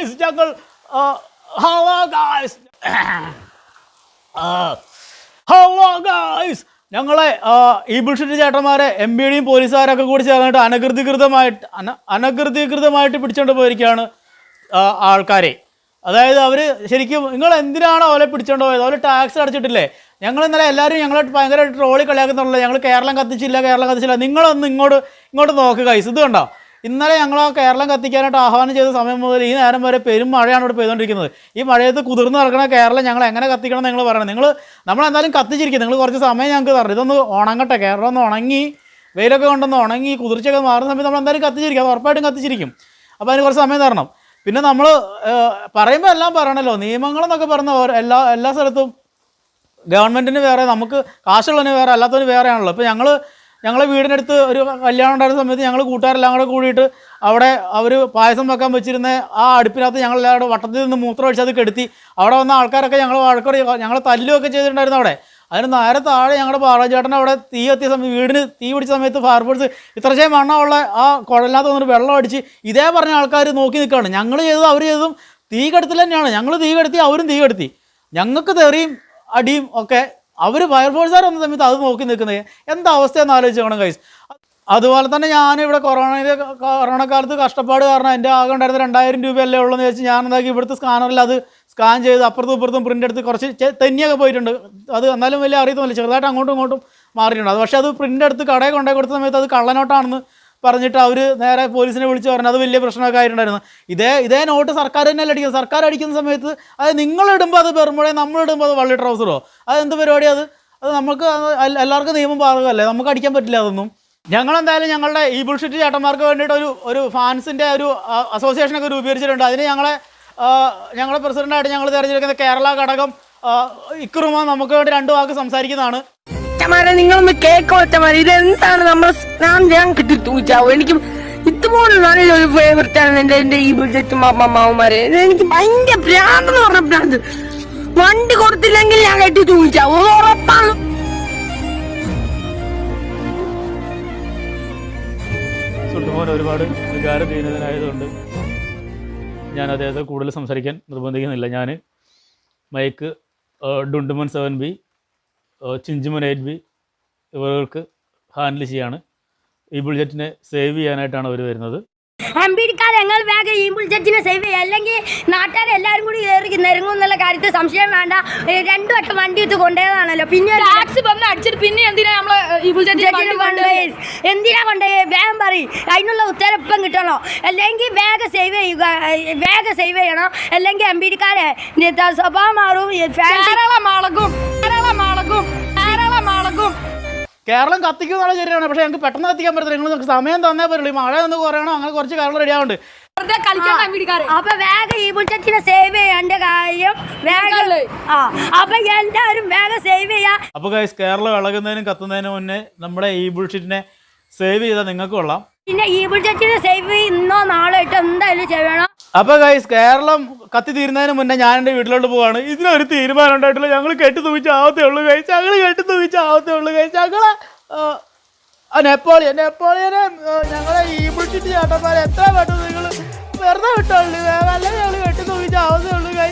Guys ഞങ്ങൾ hello guys hello guys ഞങ്ങളെ ഈ ബുൾഷിറ്റ് ചേട്ടന്മാരെ എം ബി ഡിയും പോലീസുകാരൊക്കെ കൂടി ചേർന്നിട്ട് അനകൃതികൃതമായിട്ട് അന അനകൃതികൃതമായിട്ട് പിടിച്ചോണ്ട് പോയിരിക്കുകയാണ് ആൾക്കാരെ. അതായത് അവർ ശരിക്കും നിങ്ങൾ എന്തിനാണ് അവരെ പിടിച്ചോണ്ട് പോയത്? അവർ ടാക്സ് അടച്ചിട്ടില്ലേ? ഞങ്ങൾ ഇന്നലെ എല്ലാവരും ഞങ്ങളെ ഭയങ്കര ട്രോളി കളിയാക്കുന്നുള്ളൂ ഞങ്ങൾ കേരളം കത്തിച്ചില്ല കേരളം കത്തിച്ചില്ല. നിങ്ങളൊന്ന് ഇങ്ങോട്ട് ഇങ്ങോട്ട് നോക്കുക ഇത് കണ്ടോ? ഇന്നലെ ഞങ്ങൾ കേരളം കത്തിക്കാനായിട്ട് ആഹ്വാനം ചെയ്ത സമയം മുതൽ ഈ നേരം വരെ പെരും മഴയാണ് ഇവിടെ പെയ്തുകൊണ്ടിരിക്കുന്നത് ഈ മഴയത്ത് കുതിർന്ന് നടക്കുന്ന കേരളം ഞങ്ങൾ എങ്ങനെ കത്തിക്കണം നിങ്ങൾ പറയണം. നിങ്ങൾ നമ്മൾ എന്തായാലും കത്തിച്ചിരിക്കും. നിങ്ങൾ കുറച്ച് സമയം ഞങ്ങൾക്ക് തരണം. ഇതൊന്ന് ഉണങ്ങട്ടെ. കേരളം ഒന്ന് ഉണങ്ങി വെയിലൊക്കെ കൊണ്ടൊന്ന് ഉണങ്ങി കുതിർച്ചയൊക്കെ മാറുന്ന സമയത്ത് നമ്മൾ എന്തായാലും കത്തിച്ചിരിക്കും. അത് ഉറപ്പായിട്ടും കത്തിച്ചിരിക്കും. അപ്പോൾ അതിന് കുറച്ച് സമയം തരണം. പിന്നെ നമ്മൾ പറയുമ്പോൾ എല്ലാം പറയണല്ലോ. നിയമങ്ങളെന്നൊക്കെ പറഞ്ഞ എല്ലാ എല്ലാ സ്ഥലത്തും ഗവൺമെന്റിന് വേറെ നമുക്ക് കാശുള്ളതിന് വേറെ അല്ലാത്തതിന് വേറെയാണല്ലോ. ഇപ്പോൾ ഞങ്ങൾ ഞങ്ങളെ വീടിനടുത്ത് ഒരു കല്യാണം ഉണ്ടായിരുന്ന സമയത്ത് ഞങ്ങൾ കൂട്ടുകാരെല്ലാം കൂടെ കൂടിയിട്ട് അവിടെ അവർ പായസം വെക്കാൻ വെച്ചിരുന്ന ആ അടുപ്പിനകത്ത് ഞങ്ങളെല്ലാവരും വട്ടത്തിൽ നിന്ന് മൂത്രം ഒഴിച്ച് അത് കെടുത്തി. അവിടെ വന്ന ആൾക്കാരൊക്കെ ഞങ്ങൾ വഴക്കറി ഞങ്ങൾ തല്ലുമൊക്കെ ചെയ്തിട്ടുണ്ടായിരുന്നു അവിടെ. അതിന് നേരെ താഴെ ഞങ്ങളുടെ പാളചേട്ടൻ അവിടെ തീ എത്തിയ സമയത്ത് വീടിന് തീ പിടിച്ച സമയത്ത് ഫയർഫോഴ്സ് ഇത്രയും മണ്ണമുള്ള ആ കുഴലിനകത്ത് വന്നിട്ട് വെള്ളം അടിച്ച് ഇതേ പറഞ്ഞ ആൾക്കാർ നോക്കി നിൽക്കുകയാണ് ഞങ്ങൾ ചെയ്തത് അവർ ചെയ്തതും തീ കെടുത്തിൽ തന്നെയാണ്. ഞങ്ങൾ തീ കെടുത്തി അവരും തീ കെടുത്തി. ഞങ്ങൾക്ക് തെറിയും അടിയും ഒക്കെ അവർ ഫയർഫോഴ്സുകാർ വന്ന സമയത്ത് അത് നോക്കി നിൽക്കുന്നത്. എന്താ അവസ്ഥയെന്ന് ആലോചിച്ചോണം കൈസ് അതുപോലെ തന്നെ ഞാൻ ഇവിടെ കൊറോണയിലെ കൊറോണ കാലത്ത് കഷ്ടപ്പാട് കാരണം എന്റെ ആകെ ഉണ്ടായിരുന്ന രണ്ടായിരം രൂപയല്ലേ ഉള്ളതെന്ന് വെച്ച് ഞാൻ എന്താക്കി ഇവിടുത്തെ സ്കാനറിൽ അത് സ്കാൻ ചെയ്ത് അപ്പുറത്തും ഇപ്പുറത്തും പ്രിന്റ് എടുത്ത് കുറച്ച് തെന്നിയൊക്കെ പോയിട്ടുണ്ട്. അത് എന്നാലും വലിയ അറിയത്തുമില്ല. ചെറുതായിട്ട് അങ്ങോട്ടും ഇങ്ങോട്ടും മാറിയിട്ടുണ്ട്. അത് പക്ഷേ അത് പ്രിന്റ് എടുത്ത് കടയിൽ കൊണ്ടുപോയി കൊടുത്ത സമയത്ത് അത് കള്ളനോട്ടാണെന്ന് പറഞ്ഞിട്ട് അവർ നേരെ പോലീസിനെ വിളിച്ച് പറഞ്ഞു അത് വലിയ പ്രശ്നമൊക്കെ ആയിട്ടുണ്ടായിരുന്നു. ഇതേ ഇതേ നോട്ട് സർക്കാർ തന്നെ അല്ല അടിക്കുന്നത്. സർക്കാർ അടിക്കുന്ന സമയത്ത് അത് നിങ്ങൾ ഇടുമ്പോൾ അത് പെറുമ്പോഴേ നമ്മൾ ഇടുമ്പോൾ അത് വള്ളി ട്രൗസറോ? അത് എന്ത് പരിപാടി അത്? അത് നമുക്ക് എല്ലാവർക്കും നിയമം ബാധകമല്ലേ നമുക്ക് അടിക്കാൻ പറ്റില്ല അതൊന്നും. ഞങ്ങൾ എന്തായാലും ഞങ്ങളുടെ ഈ ബുൾഷിറ്റ് ചേട്ടന്മാർക്ക് വേണ്ടിയിട്ട് ഒരു ഒരു ഫാൻസിന്റെ ഒരു അസോസിയേഷനൊക്കെ രൂപീകരിച്ചിട്ടുണ്ട്. അതിന് ഞങ്ങളെ ഞങ്ങളെ പ്രസിഡന്റായിട്ട് ഞങ്ങൾ തിരഞ്ഞെടുക്കുന്ന കേരള ഘടകം ഇക്രുമ നമുക്ക് വേണ്ടി രണ്ട് വാക്ക് സംസാരിക്കുന്നതാണ്. ചമാരെ നിങ്ങളൊന്ന് കേക്കോ ഒറ്റമാരെ? ഇതെന്താണ് നമ്മൾ ഞാൻ ഞാൻ കിട്ടി തൂച്ചാവും? എനിക്ക് ഇതുപോലെ നല്ലൊരു ഫേവററ്റ് ആണ് എന്റെ എന്റെ ഈ ബുജറ്റ് അമ്മമാവുമാരെ എനിക്ക് ഭയങ്കര ഭ്രാന്ത് എന്ന് പറഞ്ഞ ഭ്രാന്ത്. വണ്ടി കൊടുത്തില്ലെങ്കിൽ ഞാൻ കെട്ടി തൂച്ചാവും ഉറപ്പാണ്. ഒരുപാട് വികാരം ചെയ്യുന്നതിനായതുകൊണ്ട് ഞാൻ അദ്ദേഹത്തെ കൂടുതൽ സംസാരിക്കാൻ നിർബന്ധിക്കുന്നില്ല. ഞാൻ മൈക്ക് ഡുണ്ടുമൻ സെവൻ ബി ചിഞ്ചുമൻ എയ്റ്റ് ബി ഇവർക്ക് ഹാൻഡിൽ ചെയ്യാണ്. ഈ ബുൾജറ്റിനെ സേവ് ചെയ്യാനായിട്ടാണ് അവർ വരുന്നത്. അമ്പീരിക്കാർ ഞങ്ങൾ വേഗം ഈ ബുൾജറ്റിനെ സേവ് ചെയ്യുക അല്ലെങ്കിൽ നാട്ടുകാർ എല്ലാവരും കൂടി കയറി നിരങ്ങും എന്നുള്ള കാര്യത്തിൽ സംശയം വേണ്ട. രണ്ടു വട്ടം വണ്ടി എടുത്ത് കൊണ്ടുപോയതാണല്ലോ. പിന്നെ ടാക്സ് വന്ന് അടിച്ചിട്ട് പിന്നെ എന്തിനാ നമ്മൾ ഈ ബുൾജറ്റിനെ കൊണ്ടുപോയി? എന്തിനാ കൊണ്ടുപോയി? വേഗം പറയും. അതിനുള്ള ഉത്തരം ഇപ്പം കിട്ടണോ? അല്ലെങ്കിൽ വേഗം സേവ് ചെയ്യുക. വേഗം സേവ് ചെയ്യണം? അല്ലെങ്കിൽ അമ്പീരിക്കാരെ സ്വഭാവം മാറും. ഈ കേരളം കത്തിക്കുന്നതാണ് ശരിയാണ്. പക്ഷേ ഞങ്ങൾക്ക് പെട്ടെന്ന് കത്തിക്കാൻ പറ്റില്ല നിങ്ങൾ നമുക്ക് സമയം തന്നേ പറ്റുള്ളൂ. ഈ മഴ ഒന്ന് കുറയണം? അങ്ങനെ കുറച്ച് കേരളം റെഡി ആവുന്നുണ്ട്. അപ്പൊ വേഗം ഈ സേവ് ചെയ്യേണ്ട കാര്യം വേഗം ഇതല്ലേ? ആ അപ്പൊ എല്ലാവരും വേഗം സേവ് ചെയ്യാ. ഗൈസ് കേരളം ഇളകുന്നതിനും കത്തുന്നതിനും മുന്നേ നമ്മുടെ ഈ ബുൾഷിറ്റിനെ സേവ് ചെയ്താൽ നിങ്ങൾക്ക് കൊള്ളാം. പിന്നെ ഈ ബുൾജറ്റിനെ സേവ് ഇന്നോ നാളോ ഇട്ട് എന്തായാലും ചെയ്യണം അപ്പൊ ഗൈസ് കേരളം കത്തി തീരുന്നതിന് മുന്നേ ഞാൻ എന്റെ വീട്ടിലോട്ട് പോവാണ്. ഇതിനൊരു തീരുമാനം ഉണ്ടായിട്ടില്ല. ഞങ്ങൾ കെട്ടി തൂവിച്ച് ആവത്തേ ഉള്ളൂ ഗൈസ് ഞങ്ങൾ കെട്ടി തൂവിച്ച് ആവത്തേ ഉള്ളൂ ഗൈസ് ഞങ്ങളെ നെപ്പോളിയൻ നെപ്പോളിയനെ ഞങ്ങളെ ഈ പിടിച്ചിട്ട് ചേട്ടന്മാരെ എത്ര പെട്ടെന്ന് നിങ്ങൾ വെറുതെ വിട്ടോളൂ. അല്ലെങ്കിൽ ഞങ്ങൾ കെട്ടി തൂവിച്ച് ആവത്തേ ഉള്ളൂ.